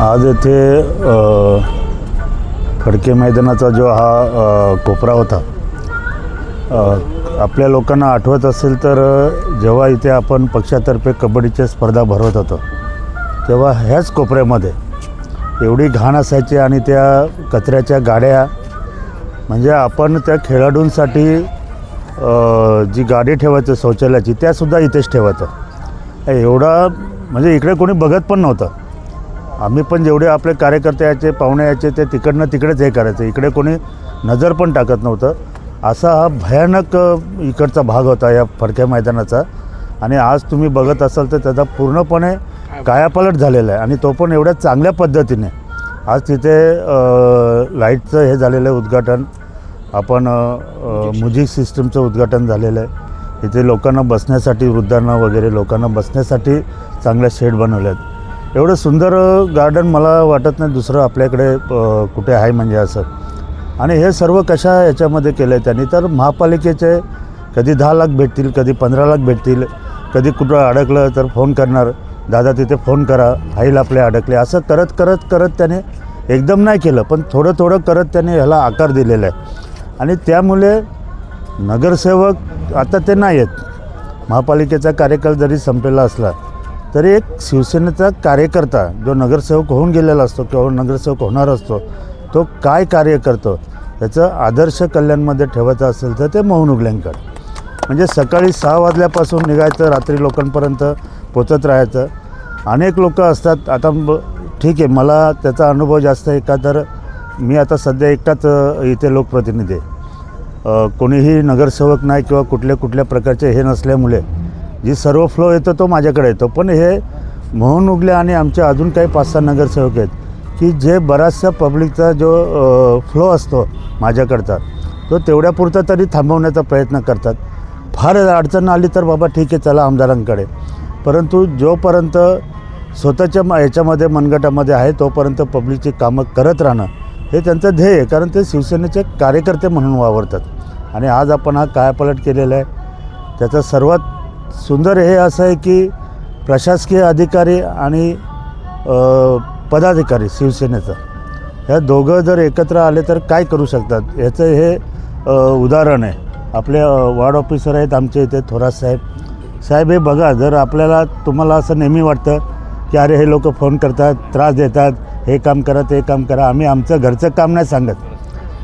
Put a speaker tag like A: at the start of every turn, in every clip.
A: आज येथे खडके मैदानाचा जो हा कोपरा होता आपल्या लोकांना आठवत असेल तर जेव्हा इथे आपण पक्षातर्फे कबड्डीच्या स्पर्धा भरवत होतो तेव्हा ह्याच कोपऱ्यामध्ये एवढी घाण असायची आणि त्या कचऱ्याच्या गाड्या म्हणजे आपण त्या खेळाडूंसाठी जी गाडी ठेवायचं शौचालयाची त्यासुद्धा इथेच ठेवायचं. एवढा म्हणजे इकडे कोणी बघत पण नव्हतं. आम्ही पण जेवढे आपले कार्यकर्ते यायचे पाहुणे यायचे ते तिकडनं तिकडेच हे करायचं. इकडे कोणी नजर पण टाकत नव्हतं. असा हा भयानक इकडचा भाग होता या फडक्या मैदानाचा. आणि आज तुम्ही बघत असाल तर त्याचा पूर्णपणे कायापालट झालेला आहे. आणि तो पण एवढ्या चांगल्या पद्धतीने. आज तिथे लाईटचं हे झालेलं आहे उद्घाटन. आपण म्युझिक सिस्टमचं उद्घाटन झालेलं आहे. इथे लोकांना बसण्यासाठी वृद्धांना वगैरे लोकांना बसण्यासाठी चांगल्या शेड बनवल्या आहेत. एवढं सुंदर गार्डन मला वाटत नाही दुसरं आपल्याकडे कुठे आहे म्हणजे असं. आणि हे सर्व कशा याच्यामध्ये केलं आहे त्यांनी? तर महापालिकेचे कधी दहा लाख भेटतील कधी पंधरा लाख भेटतील कधी कुठं अडकलं तर फोन करणार. दादा तिथे फोन करा आईला आपले अडकले. असं करत करत करत त्याने एकदम नाही केलं पण थोडं थोडं करत त्याने ह्याला आकार दिलेला आहे. आणि त्यामुळे नगरसेवक आता ते नाही आहेत. महापालिकेचा कार्यकाळ जरी संपलेला असला तरी एक शिवसेनेचा कार्यकर्ता जो नगरसेवक होऊन गेलेला असतो किंवा नगरसेवक होणार असतो तो काय कार्य करतो त्याचं आदर्श कल्याणमध्ये ठेवायचं असेल तर ते मोहन उगल्यांकडे म्हणजे सकाळी सहा वाजल्यापासून निघायचं रात्री लोकांपर्यंत पोचत राहायचं. अनेक लोक असतात आता ब ठीक आहे मला त्याचा अनुभव जास्त आहे का तर मी आता सध्या एकटाच इथे लोकप्रतिनिधी आहे. कोणीही नगरसेवक नाही किंवा कुठल्या कुठल्या प्रकारचे हे नसल्यामुळे जी सर्व फ्लो येतो तो माझ्याकडे येतो. पण हे मोहन उगले आणि आमचे अजून काही पाच सहा नगरसेवक आहेत की जे बराचसा पब्लिकचा जो फ्लो असतो माझ्याकडचा तो तेवढ्यापुरता तरी थांबवण्याचा प्रयत्न करतात. फार अडचण आली तर बाबा ठीक आहे चला आमदारांकडे. परंतु जोपर्यंत स्वतःच्या म- याच्यामध्ये मनगटामध्ये आहे तोपर्यंत पब्लिकची कामं करत राहणं हे त्यांचं ध्येय आहे कारण ते शिवसेनेचे कार्यकर्ते म्हणून वावरतात. आणि आज आपण हा कायापालट केलेला आहे. त्याचं सर्वात सुंदर हे असं आहे की प्रशासकीय अधिकारी आणि पदाधिकारी शिवसेनेचं ह्या दोघं जर एकत्र आले तर काय करू शकतात? याचं हे उदाहरण आहे. आपले वार्ड ऑफिसर आहेत आमच्या इथे थोरात साहेब. साहेब हे बघा जर आपल्याला तुम्हाला असं नेहमी वाटतं की अरे हे लोक फोन करतात त्रास देतात हे काम करा ते काम करा आम्ही आमचं घरचं काम नाही सांगत.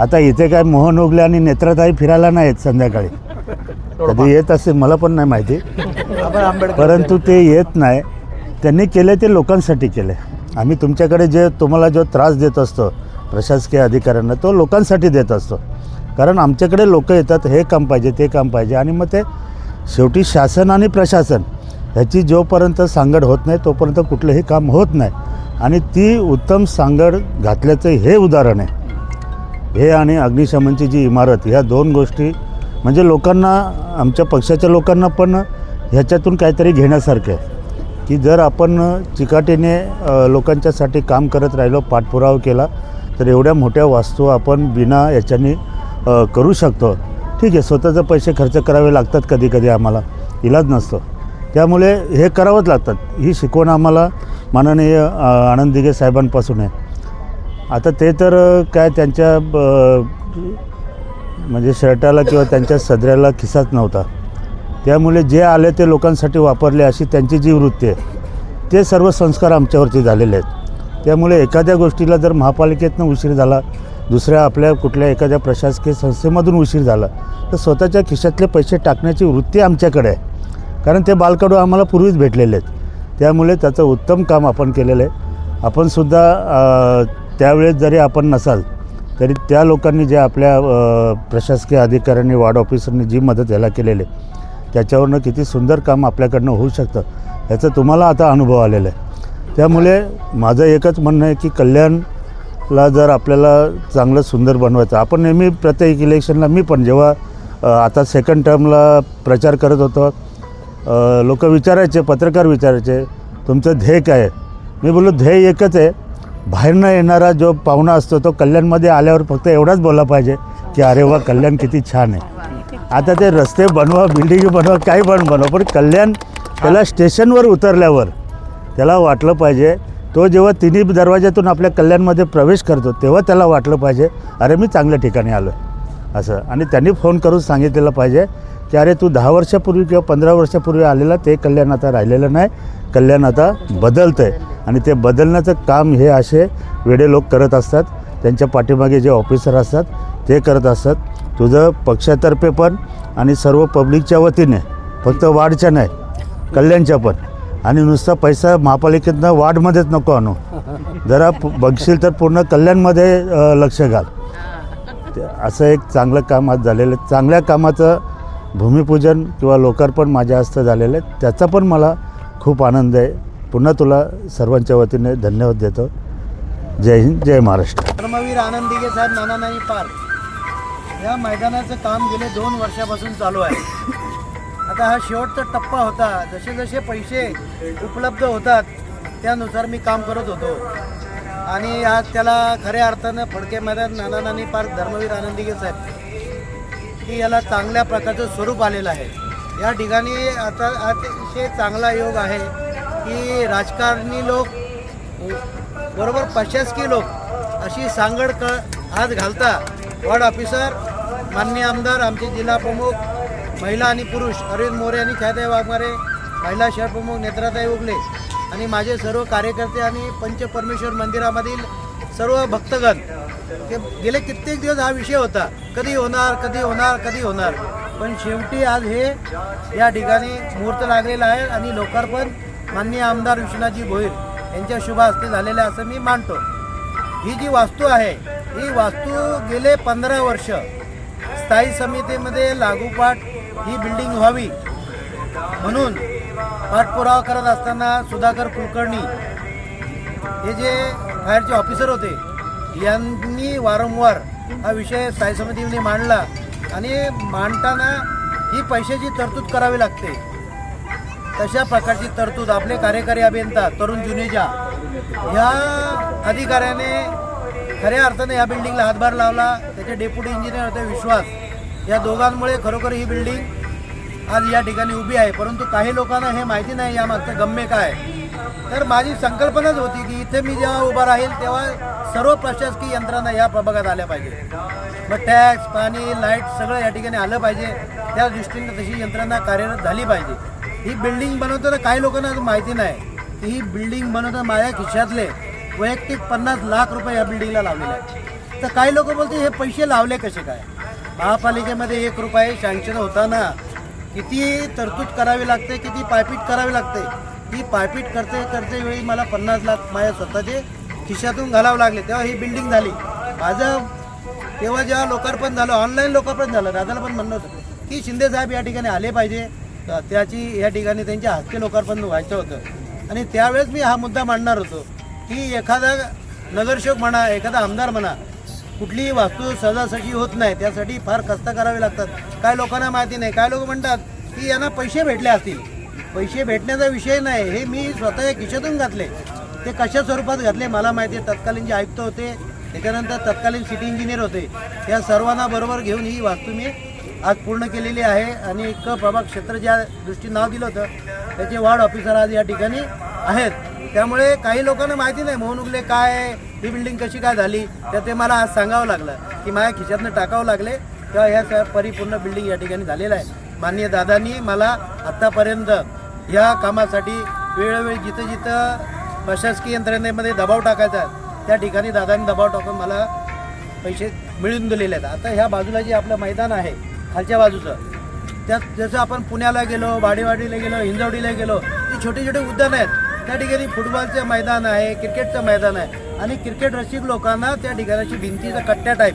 A: आता इथे काय मोहन उगले आणि नेत्रताई फिरायला नाही संध्याकाळी. कधी येत असेल मला पण नाही माहिती. परंतु ते येत नाही. त्यांनी केले ते लोकांसाठी केले आम्ही तुमच्याकडे जे तुम्हाला जो त्रास देत असतो प्रशासकीय अधिकाऱ्यांना तो लोकांसाठी देत असतो. कारण आमच्याकडे लोक येतात हे काम पाहिजे ते काम पाहिजे. आणि मग ते शेवटी शासन आणि प्रशासन ह्याची जोपर्यंत सांगड होत नाही तोपर्यंत कुठलंही काम होत नाही. आणि ती उत्तम सांगड घातल्याचं हे उदाहरण आहे. हे आणि अग्निशमनची जी इमारत ह्या दोन गोष्टी म्हणजे लोकांना आमच्या पक्षाच्या लोकांना पण ह्याच्यातून काहीतरी घेण्यासारखं आहे. की जर आपण चिकाटीने लोकांच्यासाठी काम करत राहिलो पाठपुरावा केला तर एवढ्या मोठ्या वास्तू आपण बिना याच्याने करू शकतो. ठीक आहे स्वतःचे पैसे खर्च करावे लागतात कधी कधी आम्हाला. इलाज नसतो. त्यामुळे हे करावंच लागतात. ही शिकवण आम्हाला माननीय आनंद दिघे साहेबांपासून आहे. आता ते तर काय त्यांच्या ब- म्हणजे शर्टाला किंवा त्यांच्या सदऱ्याला खिसाच नव्हता. त्यामुळे जे आले ते लोकांसाठी वापरले अशी त्यांची जी वृत्ती आहे ते सर्व संस्कार आमच्यावरती झालेले आहेत. त्यामुळे एखाद्या गोष्टीला जर महापालिकेतनं उशीर झाला दुसऱ्या आपल्या कुठल्या एखाद्या प्रशासकीय संस्थेमधून उशीर झाला तर स्वतःच्या खिशातले पैसे टाकण्याची वृत्ती आमच्याकडे आहे. कारण ते बालकडू आम्हाला पूर्वीच भेटलेले आहेत. त्यामुळे त्याचं उत्तम काम आपण केलेलं आहे. आपणसुद्धा त्यावेळेस जरी आपण नसाल तरी त्या लोकांनी जे आपल्या प्रशासकीय अधिकाऱ्यांनी वार्ड ऑफिसरनी जी मदत याला केलेली आहे त्याच्यावरनं किती सुंदर काम आपल्याकडनं होऊ शकतं याचा तुम्हाला आता अनुभव आलेला आहे. त्यामुळे माझं एकच म्हणणं आहे की कल्याणला जर आपल्याला चांगलं सुंदर बनवायचं आपण नेहमी प्रत्येक इलेक्शनला मी पण जेव्हा आता सेकंड टर्मला प्रचार करत होतो लोक विचारायचे पत्रकार विचारायचे तुमचं ध्येय काय आहे? मी बोललो ध्येय एकच आहे बाहेरनं येणारा जो पाहुणा असतो तो कल्याणमध्ये आल्यावर फक्त एवढाच बोलला पाहिजे की अरे वा कल्याण किती छान आहे. आता ते रस्ते बनवा बिल्डिंग बनवा काही पण बनवा पण कल्याण त्याला स्टेशनवर उतरल्यावर त्याला वाटलं पाहिजे तो जेव्हा तिन्ही दरवाज्यातून आपल्या कल्याणमध्ये प्रवेश करतो तेव्हा त्याला वाटलं पाहिजे अरे मी चांगल्या ठिकाणी आलो आहे असं. आणि त्यांनी फोन करून सांगितलेलं पाहिजे की अरे तू दहा वर्षापूर्वी किंवा पंधरा वर्षापूर्वी आलेला ते कल्याण आता राहिलेलं नाही कल्याण आता बदलतं आहे आणि ते बदलण्याचं काम हे असे वेडे लोक करत असतात त्यांच्या पाठीमागे जे ऑफिसर असतात ते करत असतात तुझं पक्षातर्फे पण आणि सर्व पब्लिकच्या वतीने फक्त वाढच्या नाही कल्याणच्या पण आणि नुसता पैसा महापालिकेतनं वाढमध्येच नको आणू जरा बघशील तर पूर्ण कल्याणमध्ये लक्ष घाल असं एक चांगलं काम आज झालेलं चांगल्या कामाचं भूमिपूजन किंवा लोकार्पण माझ्या हस्ते झालेलं आहे. त्याचा पण मला खूप आनंद आहे. पुन्हा तुला सर्वांच्या वतीने धन्यवाद देतो. जय हिंद जय महाराष्ट्र.
B: धर्मवीर आनंदिगे साहेब नाना नानी पार्क. या मैदानाचं काम गेले दोन वर्षापासून चालू आहे. आता हा शेवटचा टप्पा होता. जसे जसे पैसे उपलब्ध होतात त्यानुसार मी काम करत होतो. आणि आज त्याला खऱ्या अर्थानं फडके मैदान नाना नानी पार्क धर्मवीर आनंदिगे साहेब. की याला चांगल्या प्रकारचं स्वरूप आलेलं आहे. या ठिकाणी आता अतिशय चांगला योग आहे की राजकारणी लोक बरोबर प्रशासकीय लोक अशी सांगड क हात घालता. वॉर्ड ऑफिसर मान्य आमदार आमचे जिल्हा प्रमुख महिला आणि पुरुष अरविंद मोरे आणि छायाताई वाघमारे महिला शहर प्रमुख नेत्राताई उगले आणि माझे सर्व कार्यकर्ते आणि पंचपरमेश्वर मंदिरामधील सर्व भक्तगण. ते गेले कित्येक दिवस हा विषय होता. कधी होणार कधी होणार कधी होणार. पण शेवटी आज हे या ठिकाणी मुहूर्त लागलेला आहे आणि लोकार्पण माननीय आमदार विश्वनाथजी भोईर यांच्या शुभ हस्ते झालेलं असं मी मानतो. ही जी वास्तू आहे ही वास्तू गेले पंधरा वर्ष स्थायी समितीमध्ये लागोपाठ ही बिल्डिंग व्हावी म्हणून पाठपुरावा करत असताना सुधाकर कुलकर्णी हे जे फायरचे ऑफिसर होते. यांनी वारंवार हा विषय स्थायी समितीने मांडला आणि मांडताना ही पैशाची तरतूद करावी लागते. तशा प्रकारची तरतूद आपले कार्यकारी अभियंता तरुण जुनेजा ह्या अधिकाऱ्याने खऱ्या अर्थाने या बिल्डिंगला हातभार लावला. त्याचे डेप्युटी इंजिनियर होते विश्वास. या दोघांमुळे खरोखर ही बिल्डिंग आज या ठिकाणी उभी आहे. परंतु काही लोकांना हे माहिती नाही यामागचं गम्य काय तर माझी संकल्पनाच होती की इथे मी जेव्हा उभा राहील तेव्हा सर्व प्रशासकीय यंत्रणा या प्रभागात आल्या पाहिजे. मग टॅक्स पाणी लाइट सगळं या ठिकाणी आलं पाहिजे. त्या दृष्टीने तशी यंत्रणा कार्यरत झाली पाहिजे. ही बिल्डिंग बनवताना काही लोकांना माहिती नाही. की ही बिल्डिंग बनवताना माझ्या खिशातले वैयक्तिक पन्नास लाख रुपये या बिल्डिंगला लावलेले आहेत. तर काही लोक बोलते हे पैसे लावले कसे काय? महापालिकेमध्ये एक रुपये सँक्शन होताना किती तरतूद करावी लागते किती पायपीट करावी लागते ती पायपीट करते करते वेळी मला पन्नास लाख माझ्या स्वतःचे खिशातून घालावं लागले. तेव्हा ही बिल्डिंग झाली. माझं तेव्हा जेव्हा लोकार्पण झालं ऑनलाईन लोकार्पण झालं दादाला पण म्हणणं होतं की शिंदे साहेब या ठिकाणी आले पाहिजे. तर त्याची या ठिकाणी त्यांच्या हस्ते लोकार्पण व्हायचं होतं. आणि त्यावेळेस मी हा मुद्दा मांडणार होतो की एखादा नगरसेवक म्हणा एखादा आमदार म्हणा कुठलीही वास्तू सहजासहजी होत नाही. त्यासाठी फार कष्ट करावे लागतात. काय लोकांना माहिती नाही. काय लोक म्हणतात की यांना पैसे भेटले असतील. पैसे भेटण्याचा विषय नाही. हे मी स्वतः खिशातून घातले. ते कशा स्वरूपात घातले मला माहिती आहे. तत्कालीन जे आयुक्त होते त्याच्यानंतर तत्कालीन सिटी इंजिनियर होते. या सर्वांना बरोबर घेऊन ही वास्तू मी आज पूर्ण केलेली आहे. आणि एक प्रभाग क्षेत्र ज्या दृष्टी नाव दिलं होतं त्याचे वार्ड ऑफिसर आज या ठिकाणी आहेत. त्यामुळे काही लोकांना माहिती नाही मोहन उगले काय ही बिल्डिंग कशी काय झाली तर ते मला आज सांगावं लागलं की माझ्या खिशातनं टाकावं लागले तेव्हा ह्या स- परिपूर्ण बिल्डिंग या ठिकाणी झालेलं आहे. माननीय दादांनी मला आत्तापर्यंत या कामासाठी वेळोवेळी जिथं जिथं प्रशासकीय यंत्रणेमध्ये दबाव टाकायचा त्या ठिकाणी दादांनी दबाव टाकून मला पैसे मिळून दिलेले आहेत. आता ह्या बाजूला जे आपलं मैदान आहे खालच्या बाजूचं त्यात जसं आपण पुण्याला गेलो वाडीवाडीला गेलो हिंजवडीला गेलो ती छोटे छोटे उद्यानं आहेत. त्या ठिकाणी फुटबॉलचं मैदान आहे क्रिकेटचं मैदान आहे. आणि क्रिकेट रसिक लोकांना त्या ठिकाणाची भिंतीचा कट्ट्या टाईप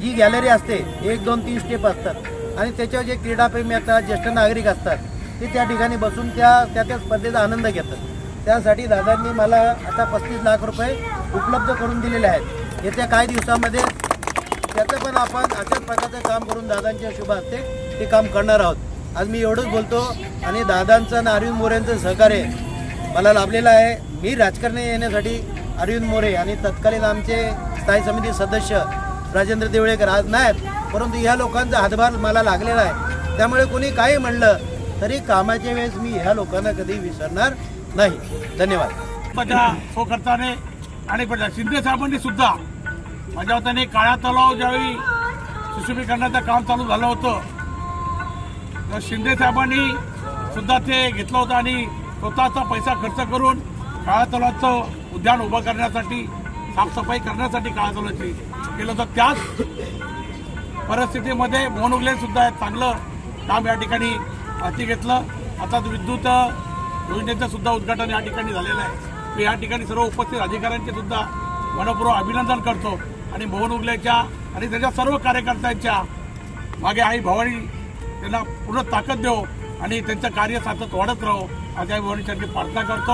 B: जी गॅलरी असते एक दोन तीन स्टेप असतात. आणि त्याच्यावर जे क्रीडाप्रेमी असतात ज्येष्ठ नागरिक असतात ते त्या ठिकाणी बसून त्या त्या त्या स्पर्धेचा आनंद घेतात. त्यासाठी दादांनी मला आता पस्तीस लाख रुपये उपलब्ध करून दिलेले आहेत. येत्या काही दिवसामध्ये त्याचं पण आपण अशाच प्रकारचं काम करून दादांच्या शुभ हस्ते ते काम करणार आहोत. आज मी एवढंच बोलतो आणि दादांचं आणि अरविंद मोरेंचं सहकार्य मला लाभलेलं आहे. मी राजकारणी येण्यासाठी अरविंद मोरे आणि तत्कालीन आमचे स्थायी समिती सदस्य राजेंद्र देवळेकर आज नाहीत परंतु ह्या लोकांचा हातभार मला लागलेला आहे. त्यामुळे कोणी काही म्हणलं तरी कामाच्या वेळेस मी ह्या लोकांना कधी विसरणार नाही. धन्यवाद.
C: माझ्या स्वखर्चाने आणि शिंदे साहेबांनी सुद्धा माझ्या मताने काळा तलाव ज्यावेळी सुशोभीकरणाचं काम चालू झालं होतं तर शिंदे साहेबांनी सुद्धा ते घेतलं होतं आणि स्वतःचा पैसा खर्च करून काळा तलावाचं उद्यान उभं करण्यासाठी साफसफाई करण्यासाठी काळा तलावाची केलं होतं. त्याच परिस्थितीमध्ये मोनुगले सुद्धा चांगलं काम या ठिकाणी हाती घेतलं. आता विद्युत योजनेचं सुद्धा उद्घाटन या ठिकाणी झालेलं आहे. मी या ठिकाणी सर्व उपस्थित अधिकाऱ्यांचे सुद्धा मनपूर्वक अभिनंदन करतो. आणि मोहन उगल्याच्या आणि त्याच्या सर्व कार्यकर्त्यांच्या मागे आई भवानी त्यांना पूर्ण ताकद देऊ आणि त्यांचं कार्य सातत वाढत राहो. अशा भवानीच्या प्रार्थना करतो.